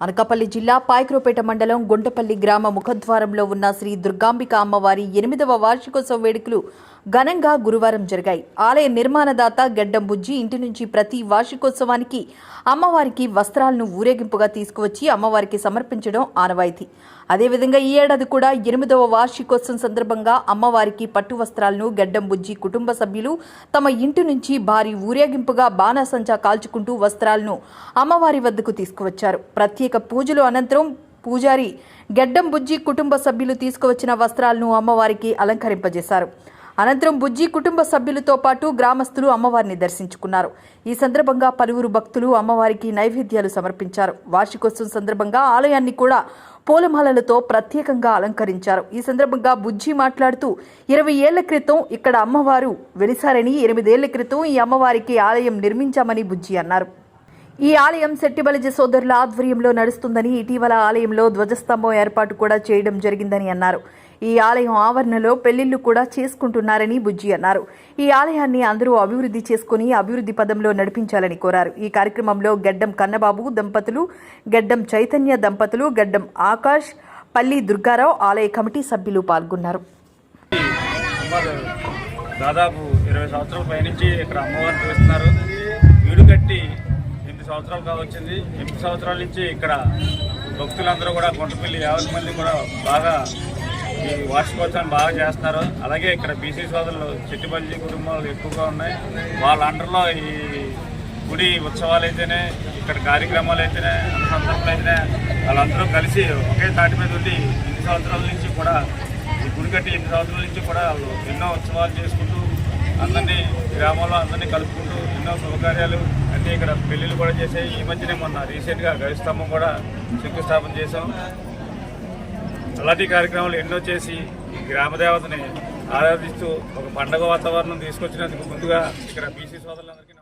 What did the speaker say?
అనకాపల్లి జిల్లా పాయక్రోపేట మండలం గుంటపల్లి గ్రామ ముఖద్వారంలో ఉన్న శ్రీ దుర్గాంబిక అమ్మవారి ఎనిమిదవ వార్షికోత్సవ వేడుకలు ఘనంగా గురువారం జరిగాయి. ఆలయ నిర్మాణదాత గెడ్డం బుజ్జి ఇంటి నుంచి ప్రతి వార్షికోత్సవానికి అమ్మవారికి వస్త్రాలను ఊరేగింపుగా తీసుకువచ్చి అమ్మవారికి సమర్పించడం ఆనవాయితీ. అదేవిధంగా ఈ ఏడాది కూడా ఎనిమిదవ వార్షికోత్సవం సందర్భంగా అమ్మవారికి పట్టు వస్త్రాలను గెడ్డం బుజ్జి కుటుంబ సభ్యులు తమ ఇంటి నుంచి భారీ ఊరేగింపుగా బాణాసంచా కాల్చుకుంటూ వస్త్రాలను అమ్మవారి వద్దకు తీసుకువచ్చారు. ప్రత్యేక పూజలు అనంతరం పూజారి గెడ్డం బుజ్జి కుటుంబ సభ్యులు తీసుకువచ్చిన వస్త్రాలను అమ్మవారికి అలంకరింపజేశారు. అనంతరం బుజ్జి కుటుంబ సభ్యులతో పాటు గ్రామస్తులు అమ్మవారిని దర్శించుకున్నారు. ఈ సందర్భంగా పలువురు భక్తులు అమ్మవారికి నైవేద్యాలు సమర్పించారు. వార్షికోత్సవం సందర్భంగా ఆలయాన్ని కూడా పూలమాలలతో ప్రత్యేకంగా అలంకరించారు. ఈ సందర్భంగా బుజ్జి మాట్లాడుతూ ఇరవై ఏళ్ళ క్రితం ఇక్కడ అమ్మవారు వెలిసారని ఎనిమిదేళ్ళ క్రితం ఈ అమ్మవారికి ఆలయం నిర్మించామని బుజ్జి అన్నారు. ఈ ఆలయం శెట్టిబలిజ సోదరుల ఆధ్వర్యంలో నడుస్తుందని ఇటీవల ఆలయంలో ధ్వజస్తంభం ఏర్పాటు కూడా చేయడం జరిగిందని అన్నారు. ఈ ఆలయం ఆవరణలో పెళ్ళిళ్ళు కూడా చేసుకుంటున్నారని బుజ్జి అన్నారు. ఈ ఆలయాన్ని అందరూ అభివృద్ధి చేసుకుని అభివృద్ధి పదంలో నడిపించాలని కోరారు. ఈ కార్యక్రమంలో గడ్డం కన్నబాబు దంపతులు గడ్డం చైతన్య దంపతులు గడ్డం ఆకాష్ పల్లి దుర్గారావు ఆలయ కమిటీ సభ్యులు పాల్గొన్నారు. దాదాపు ఇరవై సంవత్సరాల పైనుంచి ఇక్కడ అమ్మవారిని చూస్తున్నారు. వీడు కట్టి ఎనిమిది సంవత్సరాలు కావచ్చింది. ఎనిమిది సంవత్సరాల నుంచి ఇక్కడ భక్తులందరూ కూడా గుంటపల్లి యాభై మంది కూడా బాగా ఈ వార్షికోత్సవాన్ని బాగా చేస్తున్నారు. అలాగే ఇక్కడ బీసీ సోదరులు చెట్టుపల్లి కుటుంబాలు ఎక్కువగా ఉన్నాయి. వాళ్ళ అండర్లో ఈ గుడి ఉత్సవాలు అయితేనే ఇక్కడ కార్యక్రమాలు అయితేనే సందర్భాలు అయితేనే వాళ్ళందరూ కలిసి ఒకే తాటి మీద ఉండి ఇన్ని సంవత్సరాల నుంచి కూడా ఈ గుడి కట్టి ఇన్ని సంవత్సరాల నుంచి కూడా వాళ్ళు ఎన్నో ఉత్సవాలు చేసుకుంటూ అందరినీ గ్రామంలో అందరినీ కలుపుకుంటూ ఎన్నో శుభకార్యాలు అన్నీ ఇక్కడ పెళ్ళిళ్ళు కూడా చేసాయి. ఈ మధ్యనే మొన్న రీసెంట్గా గరిస్తంభం కూడా శంకుస్థాపన చేసాం అలాంటి కార్యక్రమాలు ఎన్నో చేసి ఈ గ్రామదేవతని ఆరాధిస్తూ ఒక పండగ వాతావరణం తీసుకొచ్చినందుకు ముందుగా ఇక్కడ బీసీ సోదరులందరికీ